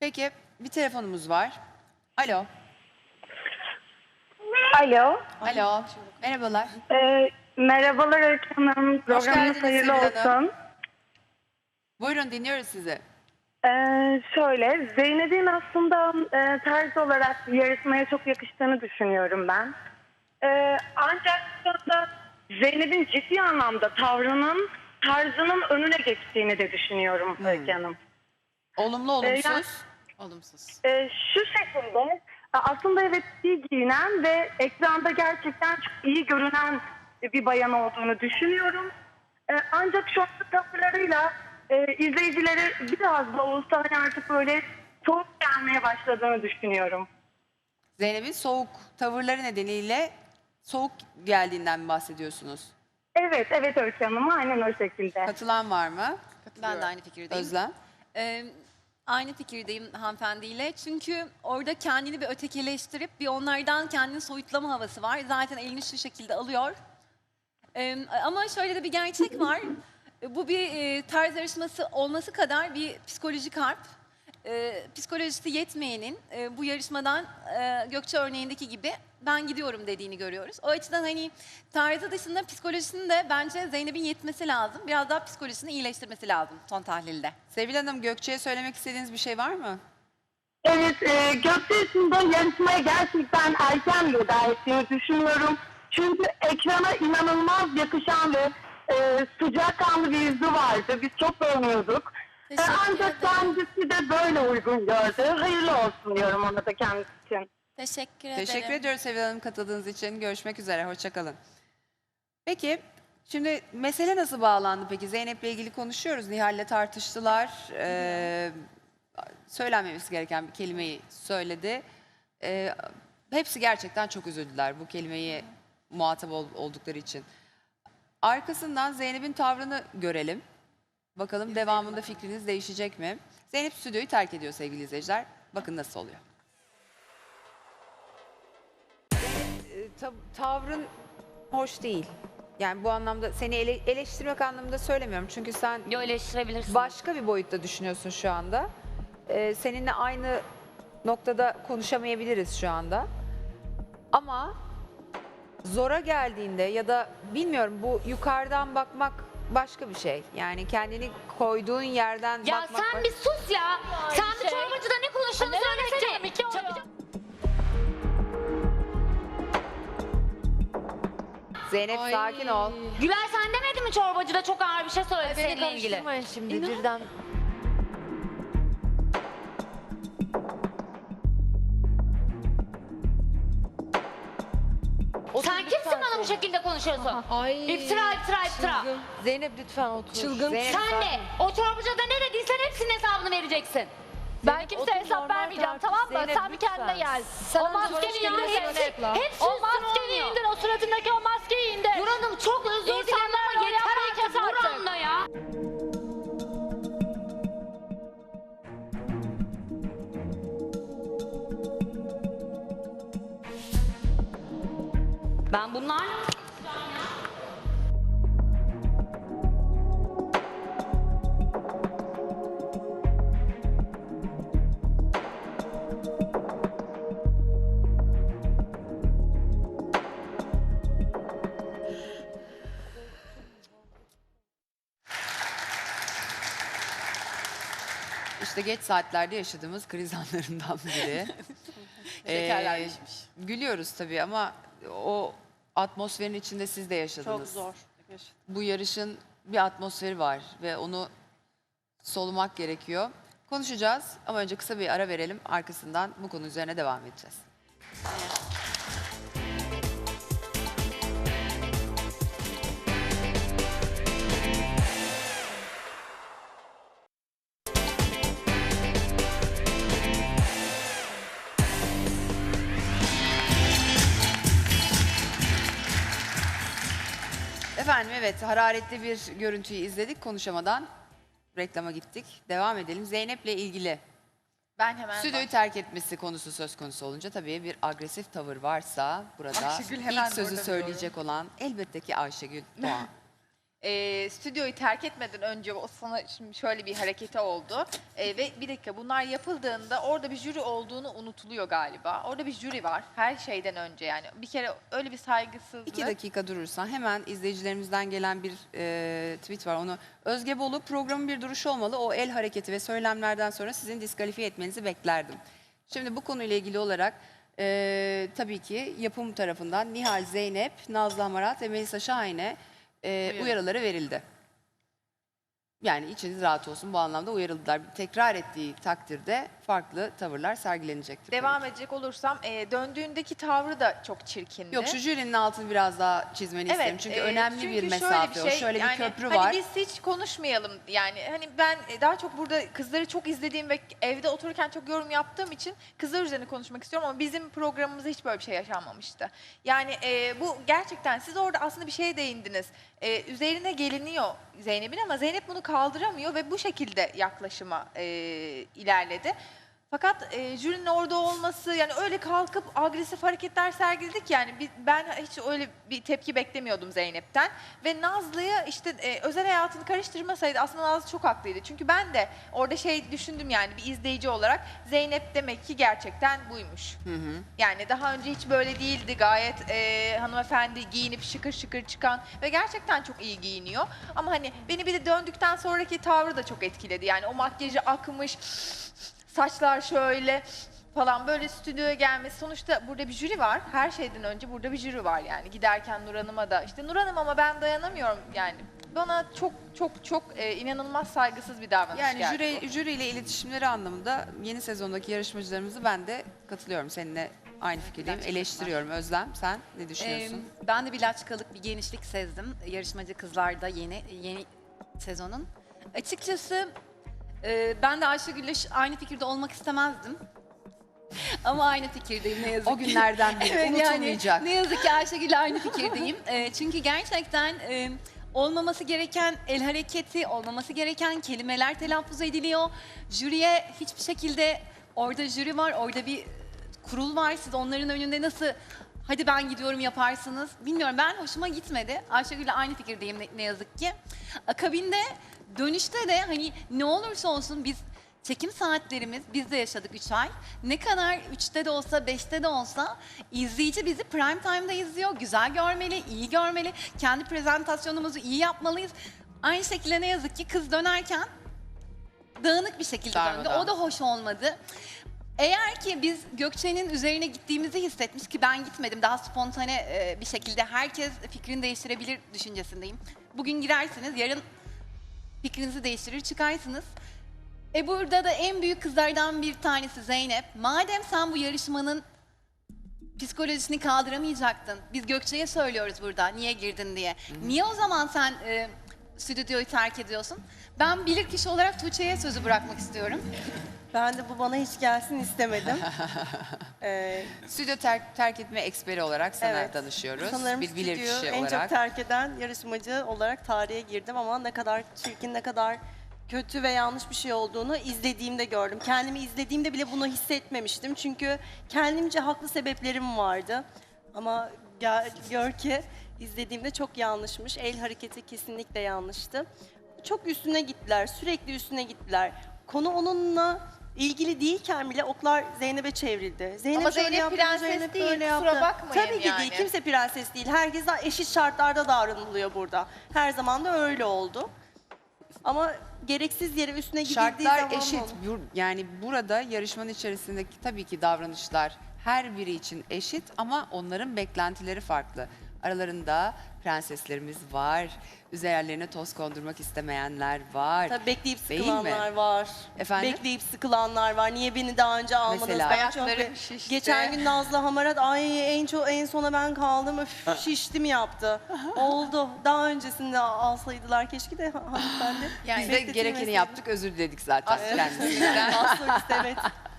Peki bir telefonumuz var. Alo. Alo. Alo. Merhabalar. Ee, merhabalar Öykü Hanım. Programınız geldiniz hayırlı Sevil Hanım. olsun. Buyurun dinliyoruz sizi. Ee, şöyle, Zeynep'in aslında e, tarz olarak yarışmaya çok yakıştığını düşünüyorum ben. Ee, ancak burada Zeynep'in ciddi anlamda tavrının, tarzının önüne geçtiğini de düşünüyorum Hmm. Öykü Hanım. Olumlu Ee, olumsuz. yani- Olumsuz. Ee, şu şekilde aslında evet iyi giyinen ve ekranda gerçekten çok iyi görünen bir bayan olduğunu düşünüyorum. Ee, ancak şu anda tavırlarıyla e, izleyicilere biraz da olsa hani artık böyle soğuk gelmeye başladığını düşünüyorum. Zeynep'in soğuk tavırları nedeniyle soğuk geldiğinden mi bahsediyorsunuz? Evet, evet Öykü Hanım aynen o şekilde. Katılan var mı? Ben de aynı fikirdeyim. Özlem. Ee, aynı fikirdeyim hanımefendiyle. Çünkü orada kendini bir ötekileştirip bir onlardan kendini soyutlama havası var. Zaten elini şu şekilde alıyor. Ee, ama şöyle de bir gerçek var. Bu bir e, tarz yarışması olması kadar bir psikolojik harp. Ee, psikolojisi yetmeyenin e, bu yarışmadan e, Gökçe örneğindeki gibi ben gidiyorum dediğini görüyoruz. O açıdan hani tarzı dışında psikolojisinin de bence Zeynep'in yetmesi lazım. Biraz daha psikolojisini iyileştirmesi lazım son tahlilde. Sevil Hanım Gökçe'ye söylemek istediğiniz bir şey var mı? Evet, e, Gökçe için de yarışmaya gerçekten erken veda ettiğini düşünüyorum. Çünkü ekrana inanılmaz yakışan ve e, sıcakkanlı bir yüzü vardı. Biz çok beğeniyorduk. Teşekkür ancak ederim. kendisi de böyle uygun gördü. Hayırlı olsun diyorum ona da kendisi için. Teşekkür ederim. Teşekkür ediyoruz Sevil Hanım katıldığınız için. Görüşmek üzere. Hoşçakalın. Peki şimdi mesele nasıl bağlandı peki? Zeynep'le ilgili konuşuyoruz. Nihal'le tartıştılar. Ee, söylenmemesi gereken bir kelimeyi söyledi. Ee, hepsi gerçekten çok üzüldüler bu kelimeyi muhatap ol- oldukları için. Arkasından Zeynep'in tavrını görelim. Bakalım devamında fikriniz değişecek mi? Zeynep stüdyoyu terk ediyor sevgili izleyiciler. Bakın nasıl oluyor. ta- tavrın hoş değil. Yani bu anlamda seni ele- eleştirmek anlamında söylemiyorum. Çünkü sen Yo eleştirebilirsin. başka bir boyutta düşünüyorsun şu anda. Ee, seninle aynı noktada konuşamayabiliriz şu anda. Ama zora geldiğinde ya da bilmiyorum bu yukarıdan bakmak başka bir şey. Yani kendini koyduğun yerden ya bakmak sen baş- bir sus ya. sen bir şey. çorbacıda ne konuştuğunu söylesene. Zeynep sakin ol. Güler sen demedi mi çorbacıda çok ağır bir şey söyledi Beni seninle ilgili? karıştırmayın şimdi birden. Sen kimsin bana bu şekilde konuşuyorsun? Ay. İftira iftira iftira. Çılgın. Zeynep lütfen otur. Çılgın. Zeynep Sen de o çorbacıda ne dediysen hepsinin hesabını vereceksin. Ben kimseye hesap vermeyeceğim tamam mı? Zeynep, Sen bir kendine gel. Sen o şey maskeni ya indir. hepsi, hepsi O üstüne maskeyi oynuyor. indir. O suratındaki o maskeyi indir. İşte geç saatlerde yaşadığımız kriz anlarından biri. Şekerler Ee, düşmüş. Gülüyoruz tabii ama o atmosferin içinde siz de yaşadınız. Bu yarışın bir atmosferi var ve onu solumak gerekiyor. Konuşacağız ama önce kısa bir ara verelim. Arkasından bu konu üzerine devam edeceğiz. Efendim evet hararetli bir görüntüyü izledik konuşamadan reklama gittik. Devam edelim. Zeynep'le ilgili Ben hemen stüdyoyu terk etmesi konusu söz konusu olunca tabii bir agresif tavır varsa burada Ayşegül hemen ilk sözü orada söyleyecek olan elbette ki Ayşegül Doğan. E, stüdyoyu terk etmeden önce o sana şimdi şöyle bir hareketi oldu. E, ve bir dakika bunlar yapıldığında orada bir jüri olduğunu unutuluyor galiba. Orada bir jüri var her şeyden önce yani. Bir kere öyle bir saygısızlık. İki dakika durursan hemen izleyicilerimizden gelen bir e, tweet var. Onu Özge Bolu programın bir duruşu olmalı. O el hareketi ve söylemlerden sonra sizin diskalifiye etmenizi beklerdim. Şimdi bu konuyla ilgili olarak e, tabii ki yapım tarafından Nihal Zeynep, Nazlı Hamarat ve Melisa Şahin'e e, uyarıları verildi. Yani içiniz rahat olsun bu anlamda uyarıldılar. Tekrar ettiği takdirde farklı tavırlar sergilenecektir. Devam edecek olursam e, döndüğündeki tavrı da çok çirkindi. Yok şu jürinin altını biraz daha çizmeni isterim. Çünkü e, önemli çünkü bir şöyle mesafe o. şey, Şöyle yani bir köprü hani var. biz hiç konuşmayalım yani hani ben e, daha çok burada kızları çok izlediğim ve evde otururken çok yorum yaptığım için kızlar üzerine konuşmak istiyorum ama bizim programımızda hiç böyle bir şey yaşanmamıştı. Yani e, bu gerçekten siz orada aslında bir şeye değindiniz. E, üzerine geliniyor Zeynep'in ama Zeynep bunu kaldıramıyor ve bu şekilde yaklaşıma e, ilerledi. Fakat e, jürinin orada olması yani öyle kalkıp agresif hareketler sergiledik yani bi- ben hiç öyle bir tepki beklemiyordum Zeynep'ten ve Nazlı'ya işte e, özel hayatını karıştırmasaydı aslında Nazlı çok haklıydı. Çünkü ben de orada şey düşündüm yani bir izleyici olarak Zeynep demek ki gerçekten buymuş. Yani daha önce hiç böyle değildi gayet e, hanımefendi giyinip şıkır şıkır çıkan ve gerçekten çok iyi giyiniyor. Ama hani beni bir de döndükten sonraki tavrı da çok etkiledi. Yani o makyajı akmış, saçlar şöyle falan böyle stüdyoya gelmesi. Sonuçta burada bir jüri var. Her şeyden önce burada bir jüri var yani. Giderken Nur Hanım'a da işte Nur Hanım ama ben dayanamıyorum yani. Bana çok çok çok e, inanılmaz saygısız bir davranış Yani geldi. jüri, jüriyle iletişimleri anlamında yeni sezondaki yarışmacılarımızı ben de katılıyorum. Seninle aynı fikirdeyim. Eleştiriyorum. Özlem sen ne düşünüyorsun? Ee, ben de bir laçkalık bir genişlik sezdim. Yarışmacı kızlarda yeni yeni sezonun. Açıkçası e, ben de Ayşegül'le ş- aynı fikirde olmak istemezdim. Ama aynı fikirdeyim ne yazık o ki. günlerden biri Evet, unutulmayacak. Yani, ne yazık ki Ayşegül'le aynı fikirdeyim. E, çünkü gerçekten e, olmaması gereken el hareketi, olmaması gereken kelimeler telaffuz ediliyor. Jüriye hiçbir şekilde orada jüri var, orada bir kurul var. Siz onların önünde nasıl hadi ben gidiyorum yaparsınız. Bilmiyorum ben hoşuma gitmedi. Ayşegül'le aynı fikirdeyim ne, ne yazık ki. Akabinde dönüşte de hani ne olursa olsun biz Çekim saatlerimiz biz de yaşadık 3 ay. Ne kadar 3'te de olsa 5'te de olsa izleyici bizi prime time'da izliyor. Güzel görmeli, iyi görmeli. Kendi prezentasyonumuzu iyi yapmalıyız. Aynı şekilde ne yazık ki kız dönerken dağınık bir şekilde döndü. O da hoş olmadı. Eğer ki biz Gökçe'nin üzerine gittiğimizi hissetmiş ki ben gitmedim. Daha spontane e, bir şekilde herkes fikrini değiştirebilir düşüncesindeyim. Bugün girersiniz, yarın fikrinizi değiştirir çıkarsınız. E burada da en büyük kızlardan bir tanesi Zeynep. Madem sen bu yarışmanın psikolojisini kaldıramayacaktın. Biz Gökçe'ye söylüyoruz burada niye girdin diye. Niye o zaman sen e, stüdyoyu terk ediyorsun? Ben bilirkişi olarak Tuğçe'ye sözü bırakmak istiyorum. Ben de bu bana hiç gelsin istemedim. Ee, Stüdyo terk, terk etme eksperi olarak sana evet. danışıyoruz. Sanırım bir bilirkişi en olarak. çok terk eden yarışmacı olarak tarihe girdim ama ne kadar çirkin, ne kadar kötü ve yanlış bir şey olduğunu izlediğimde gördüm. Kendimi izlediğimde bile bunu hissetmemiştim. Çünkü kendimce haklı sebeplerim vardı. Ama gör ki izlediğimde çok yanlışmış. El hareketi kesinlikle yanlıştı. Çok üstüne gittiler, sürekli üstüne gittiler. Konu onunla ilgili değilken bile oklar Zeynep'e çevrildi. Zeynep Ama şöyle Zeynep yaptı, prenses Zeynep değil, böyle kusura yaptı. bakmayın Tabii ki yani. değil, kimse prenses değil. Herkes daha eşit şartlarda davranılıyor burada. Her zaman da öyle oldu. Ama gereksiz yere üstüne gidildiği Şartlar zaman eşit. oldu. Bur- Yani burada yarışmanın içerisindeki tabii ki davranışlar her biri için eşit ama onların beklentileri farklı. Aralarında prenseslerimiz var. Üzerlerine toz kondurmak istemeyenler var. Tabii bekleyip Değil mi? sıkılanlar var. Efendim? Bekleyip sıkılanlar var. Niye beni daha önce almadınız? Mesela? Ben çok- Ayaklarım şişti. Geçen gün Nazlı Hamarat ay en çok en sona ben kaldım. Öf, şiştim yaptı. Oldu. Daha öncesinde alsaydılar keşke de ha- hanımefendi. Biz de bekletilmeseydi. gerekeni yaptık, özür diledik zaten. Aslında evet.